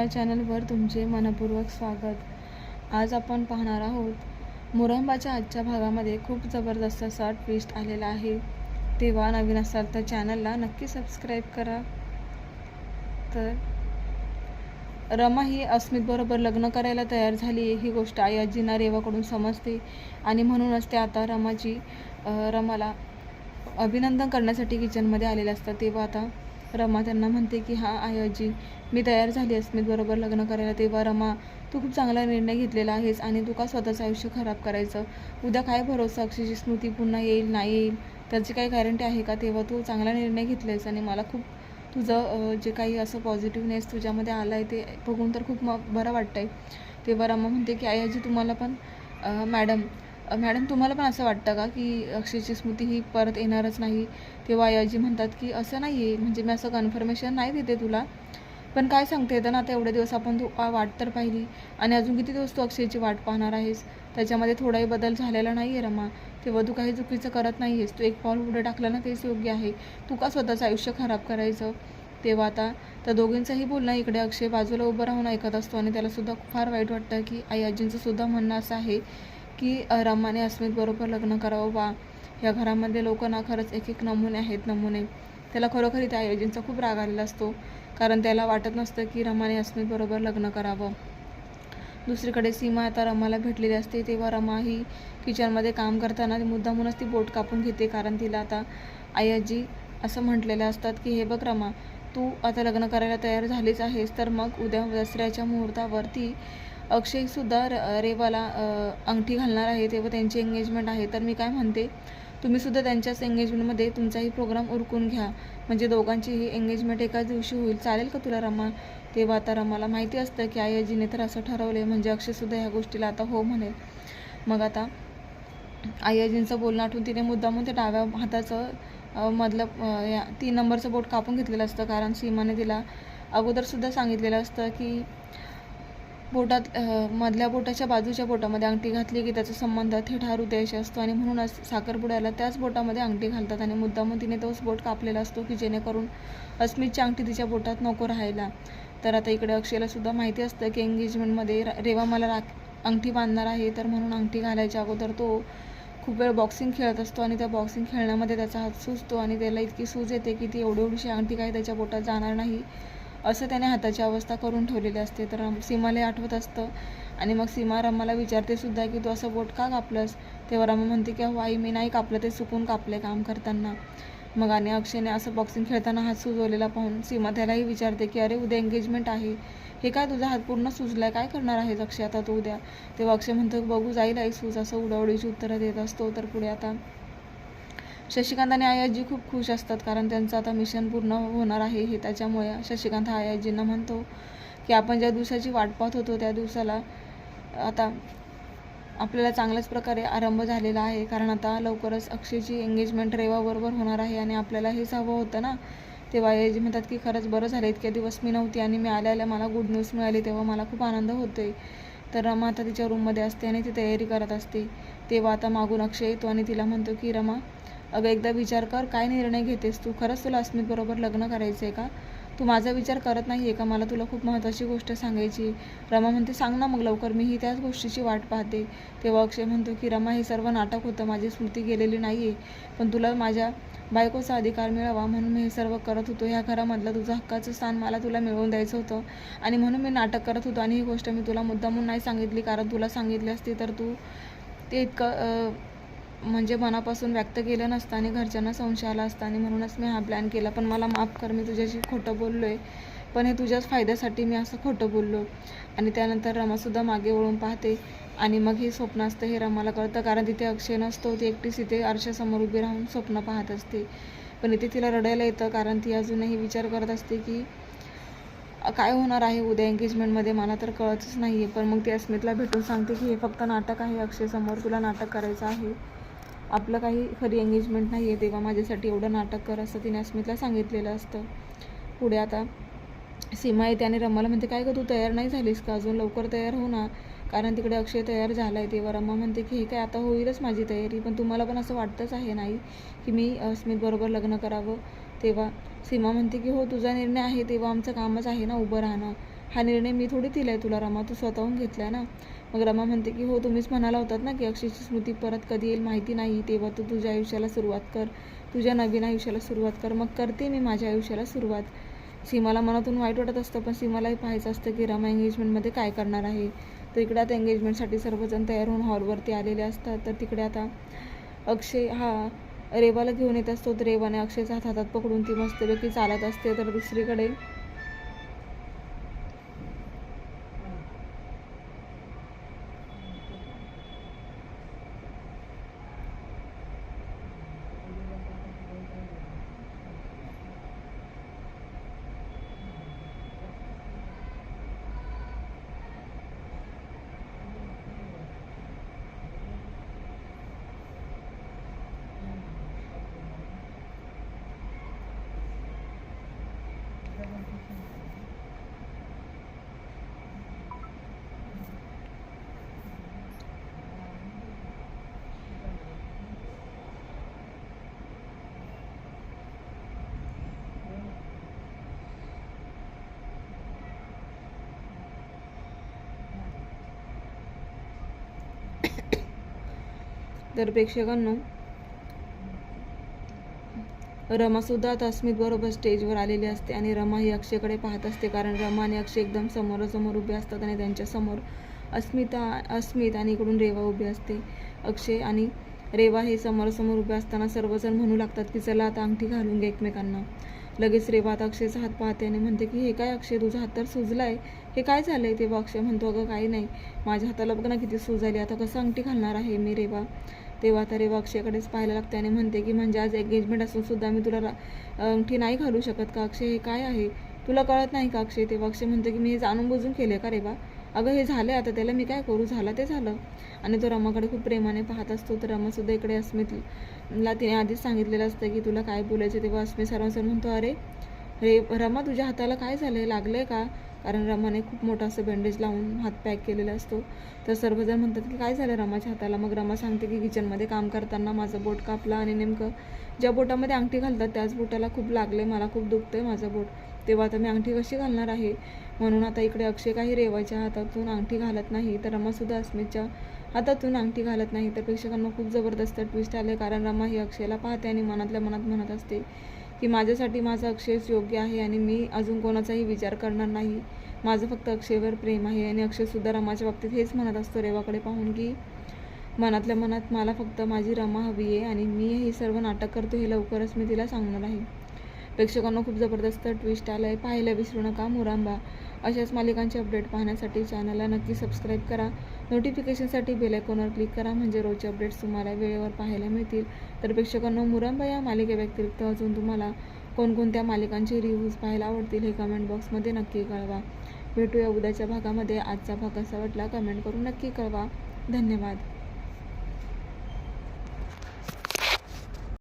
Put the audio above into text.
या चॅनलवर तुमचे मनपूर्वक स्वागत. आज आपण पाहणार आहोत मुरंबाच्या आजच्या भागामध्ये खूप जबरदस्त असा ट्विस्ट आलेला आहे. तेव्हा नवीन असाल तर चॅनलला नक्की सबस्क्राईब करा. तर रमा ही अस्मितबरोबर लग्न करायला तयार झाली ही गोष्ट आई आजींना रेवाकडून समजते आणि म्हणूनच ते आता रमाची रमाला अभिनंदन करण्यासाठी किचनमध्ये आलेले असतात. तेव्हा आता रमा त्यांना म्हणते की हा आई मी तयार झाली अस्मितबरोबर लग्न करायला. तेव्हा रमा तू खूप चांगला निर्णय घेतलेला आहेस आणि तू का स्वतःचं आयुष्य खराब करायचं? उद्या काय भरोसा अक्षयची स्मृती पुन्हा येईल नाही येईल? त्याची काही गॅरंटी आहे का? तेव्हा तू चांगला निर्णय घेतलेस आणि मला खूप तुझं जे काही असं पॉझिटिव्हनेस तुझ्यामध्ये आलं आहे ते बघून तर खूप म बरं वाटतं आहे तेव्हा रमा म्हणते की आई आजी तुम्हाला पण मॅडम मॅडम तुम्हाला पण असं वाटतं का की अक्षयची स्मृती ही परत येणारच नाही? तेव्हा आयाजी म्हणतात की असं नाही आहे म्हणजे मी असं कन्फर्मेशन नाही देते तुला. पण काय सांगते येतं ना आता एवढे दिवस आपण तू वाट तर पाहिली. आणि अजून किती दिवस तू अक्षयची वाट पाहणार आहेस? त्याच्यामध्ये थोडाही बदल झालेला नाही आहे रमा. तेव्हा तू काही चुकीचं करत नाही आहेस तू एक पाऊल पुढे टाकलं ना तेच योग्य आहे. तू का स्वतःचं आयुष्य खराब करायचं? तेव्हा आता त्या दोघींचंही बोलणं इकडे अक्षय बाजूला उभं राहून ऐकत असतो आणि त्यालासुद्धा फार वाईट वाटतं की आई आजींचंसुद्धा म्हणणं असं आहे. की रमाने अस्मितबरोबर लग्न करावं वा या घरामध्ये लोक ना खरंच एक एक नमुने आहेत नमुने. त्याला खरोखर त्या आयोजींचा खूप राग आलेला असतो. कारण त्याला वाटत नसतं की रमाने अस्मितबरोबर लग्न करावं. दुसरीकडे सीमा आता रमाला भेटलेली असते. तेव्हा रमा ही किचनमध्ये काम करताना ती मुद्दामूनच ती बोट कापून घेते. कारण तिला आता आई आजी असं म्हटलेलं असतात की हे बघ रमा तू आता लग्न करायला तयार झालीच आहेस. तर मग उद्या दसऱ्याच्या मुहूर्तावरती अक्षयसुद्धा र रेवाला अंगठी घालणार आहे तेव्हा त्यांची एंगेजमेंट आहे. तर मी काय म्हणते तुम्हीसुद्धा त्यांच्याच एंगेजमेंटमध्ये तुमचाही प्रोग्राम उरकून घ्या. म्हणजे दोघांचीही एंगेजमेंट एकाच दिवशी होईल. चालेल का तुला रमा? तेव्हा आता रमाला माहिती असतं की आई आजीने तर असं ठरवलं म्हणजे अक्षयसुद्धा ह्या गोष्टीला आता हो म्हणेल. मग आता आई आजींचं बोलणं आठवून तिने मुद्दामून ते डाव्या हाताचं मधलं या तीन नंबरचं बोट कापून घेतलेलं असतं. कारण सीमाने तिला अगोदरसुद्धा सांगितलेलं असतं की बोटात मधल्या बोटाच्या बाजूच्या बोटामध्ये अंगठी घातली की त्याचा संबंध थेट हा हृदयाशी असतो आणि म्हणूनच साखरपुड्याला त्याच बोटामध्ये अंगठी घालतात आणि मुद्दामून तिने तोच बोट कापलेला असतो की जेणेकरून अस्मितची अंगठी तिच्या बोटात नको राहायला. तर आता इकडे अक्षयला सुद्धा माहिती असतं की एंगेजमेंटमध्ये रा- रेवा मला राख अंगठी बांधणार आहे तर म्हणून अंगठी घालायच्या अगोदर तो खूप वेळ बॉक्सिंग खेळत असतो आणि त्या बॉक्सिंग खेळण्यामध्ये त्याचा हात सुजतो आणि त्याला इतकी सूज येते की ती एवढी एवढीशी अंगठी काही त्याच्या बोटात जाणार नाही. असं त्याने हाताची अवस्था करून ठेवलेली असते. तर सीमाला आठवत असतं. आणि मग सीमा रमाला विचारते सुद्धा की तू असं बोट का कापलंस? तेव्हा रमा म्हणते की अहो आई मी नाही कापलं ते चुकून कापले काम करताना. मग आणि अक्षयने असं बॉक्सिंग खेळताना हात सुजवलेला पाहून सीमा त्यालाही विचारते की अरे उद्या एंगेजमेंट आहे. हे काय तुझा हात पूर्ण सुजलाय? काय करणार आहेस अक्षय आता तू उद्या? तेव्हा अक्षय म्हणतो बघू जाईल आई सूज. असं उडावडीची उत्तरं देत असतो. तर पुढे आता शशिकांत आणि आयाजी खूप खुश असतात कारण त्यांचं आता मिशन पूर्ण होणार आहे. हे त्याच्यामुळे शशिकांत हा आयाजींना म्हणतो की आपण ज्या दिवसाची वाट पाहत होतो त्या दिवसाला आता आपल्याला चांगल्याच प्रकारे आरंभ झालेला आहे. कारण आता लवकरच अक्षयची एंगेजमेंट रेवाबरोबर होणार आहे आणि आपल्याला हेच हवं होतं ना? तेव्हा आयाजी म्हणतात की खरंच बरं झालं. इतक्या दिवस मी नव्हती आणि मी आल्या आल्या मला गुड न्यूज मिळाली तेव्हा मला खूप आनंद होतोय. तर रमा आता तिच्या रूममध्ये असते आणि ती तयारी करत असते. तेव्हा आता मागून अक्षय येतो आणि तिला म्हणतो की रमा अगं एकदा विचार कर काय निर्णय घेतेस तू? खरंच तुला अस्मितबरोबर लग्न करायचं आहे का? तू माझा विचार करत नाही आहे का? मला तुला खूप महत्त्वाची गोष्ट सांगायची. रमा म्हणते सांग ना मग लवकर मी ही त्याच गोष्टीची वाट पाहते. तेव्हा अक्षय म्हणतो की रमा हे सर्व नाटक होतं माझी स्मृती गेलेली नाही आहे पण तुला माझ्या बायकोचा अधिकार मिळावा म्हणून मी हे सर्व करत होतो. ह्या घरामधलं तुझं हक्काचं स्थान मला तुला मिळवून द्यायचं होतं आणि म्हणून मी नाटक करत होतो आणि ही गोष्ट मी तुला मुद्दामून नाही सांगितली कारण तुला सांगितली असती तर तू ते इतकं म्हणजे मनापासून व्यक्त केलं नसतं आणि घरच्यांना संशय आला असता आणि म्हणूनच मी हा प्लॅन केला. पण मला माफ कर मी तुझ्याशी खोटं बोललो आहे पण हे तुझ्याच फायद्यासाठी मी असं खोटं बोललो. आणि त्यानंतर रमासुद्धा मागे वळून पाहते. आणि मग हे स्वप्न असतं हे रमाला कळतं. कारण तिथे अक्षय नसतो ती एकटीच इथे आरशासमोर उभी राहून स्वप्न पाहत असते. पण इथे तिला रडायला येतं. कारण ती अजूनही विचार करत असते की काय होणार आहे उद्या एंगेजमेंटमध्ये मला तर कळतच नाही आहे पण मग ती अस्मितला भेटून सांगते की हे फक्त नाटक आहे अक्षयसमोर तुला नाटक करायचं आहे. आपलं काही खरी एंगेजमेंट नाही आहे तेव्हा माझ्यासाठी एवढं नाटक कर असं तिने अस्मितला सांगितलेलं असतं. पुढे आता सीमा येते आणि रमाला म्हणते काय गं तू तयार नाही झालीस का? अजून लवकर तयार हो ना. कारण तिकडे अक्षय तयार झाला आहे तेव्हा रमा म्हणते की हे काय आता होईलच माझी तयारी पण तुम्हाला पण असं वाटतंच आहे नाही की मी अस्मितबरोबर लग्न करावं? तेव्हा सीमा म्हणते की हो तुझा निर्णय आहे तेव्हा आमचं कामच आहे ना उभं राहणं. हा निर्णय मी थोडी दिला आहे तुला रमा. तू स्वतःहून घेतला आहे ना. मग रमा म्हणते की हो तुम्हीच म्हणाला होतात ना की अक्षयची स्मृती परत कधी येईल माहिती नाही. तेव्हा तू तुझ्या आयुष्याला सुरुवात कर. तुझ्या नवीन आयुष्याला सुरुवात कर. मग करते मी माझ्या आयुष्याला सुरुवात. सीमाला मनातून वाईट वाटत असतं पण सीमालाही पाहायचं असतं की रमा एंगेजमेंटमध्ये काय करणार आहे. तर इकडे आता एंगेजमेंटसाठी सर्वजण तयार होऊन हॉलवरती आलेले असतात. तर तिकडे आता अक्षय हा रेवाला घेऊन येत असतो. तर रेवाने अक्षयचा हातात पकडून ती मस्तपैकी चालत असते. तर दुसरीकडे तर प्रेक्षकांनो रमासुद्धा आता अस्मित बरोबर स्टेजवर आलेली असते आणि रमा ही अक्षयकडे पाहत असते कारण रमा आणि अक्षय एकदम समोरासमोर उभे असतात आणि त्यांच्यासमोर अस्मिता अस्मित आणि इकडून रेवा उभी असते. अक्षय आणि रेवा हे समोरासमोर उभे असताना सर्वजण म्हणू लागतात की चला आता अंगठी घालून घ्या एकमेकांना. लगेच रेवात अक्षयचा हात पाहते आणि म्हणते की हे काय अक्षय तुझा हात तर सुजला आहे हे काय झालं आहे तेव्हा अक्षय म्हणतो अगं काही नाही. माझ्या हाताला बघ ना किती सूज आली आता कसं अंगठी घालणार आहे मी रेवा तेव्हा तर रेवा अक्षयकडेच पाहायला लागते आणि म्हणते की म्हणजे आज एंगेजमेंट असून सुद्धा मी तुला अंगठी नाही घालू शकत का अक्षय? हे काय आहे? तुला कळत नाही का अक्षय? तेव्हा अक्षय म्हणते की मी हे जाणून बुजून केले का रेवा अगं हे झालं आता त्याला मी काय करू? झालं ते झालं. आणि तो रमाकडे खूप प्रेमाने पाहत असतो. तर रमासुद्धा इकडे अस्मितला तिने आधीच सांगितलेलं असतं की तुला काय बोलायचं? तेव्हा अस्मित सर्वांसर म्हणतो अरे रे रमा तुझ्या हाताला काय झालंय? लागलंय का? कारण रमाने खूप मोठा असं बँडेज लावून हात पॅक केलेला असतो. तर सर्वजण म्हणतात की काय झालं रमाच्या हाताला? मग रमा सांगते की किचनमध्ये काम करताना माझं बोट कापलं आणि नेमकं ज्या बोटामध्ये अंगठी घालतात त्याच बोटाला खूप लागले मला खूप दुखतं आहे माझं बोट. तेव्हा आता मी अंगठी कशी घालणार आहे? म्हणून आता इकडे अक्षय काही रेवाच्या हातातून अंगठी घालत नाही तर रमासुद्धा अस्मितच्या हातातून अंगठी घालत नाही. तर प्रेक्षकांना खूप जबरदस्त ट्विस्ट आले कारण रमा ही अक्षयला पाहते आणि मनातल्या मनात म्हणत असते की माझ्यासाठी माझं अक्षयच योग्य आहे आणि मी अजून कोणाचाही विचार करणार नाही. माझं फक्त अक्षयवर प्रेम आहे आणि अक्षयसुद्धा रमाच्या बाबतीत हेच म्हणत असतो रेवाकडे पाहून की मनातल्या मनात मला फक्त माझी रमा हवी आहे आणि मी हे सर्व नाटक करतो हे लवकरच मी तिला सांगणार आहे. प्रेक्षकांना खूप जबरदस्त ट्विस्ट आलं आहे पाहायला विसरू नका मुरांबा. अशाच मालिकांचे अपडेट पाहण्यासाठी चॅनलला नक्की सबस्क्राईब करा. नोटिफिकेशनसाठी बेल आयकॉनवर क्लिक करा म्हणजे रोजचे अपडेट्स तुम्हाला वेळेवर पाहायला मिळतील. तर प्रेक्षकांना मुरांबा या मालिकेव्यतिरिक्त अजून तुम्हाला कोणकोणत्या मालिकांचे रिव्ह्यूज पाहायला आवडतील हे कमेंट बॉक्समध्ये नक्की कळवा. भेटूया उद्याच्या भागामध्ये. आजचा भाग कसा वाटला कमेंट करून नक्की कळवा. धन्यवाद.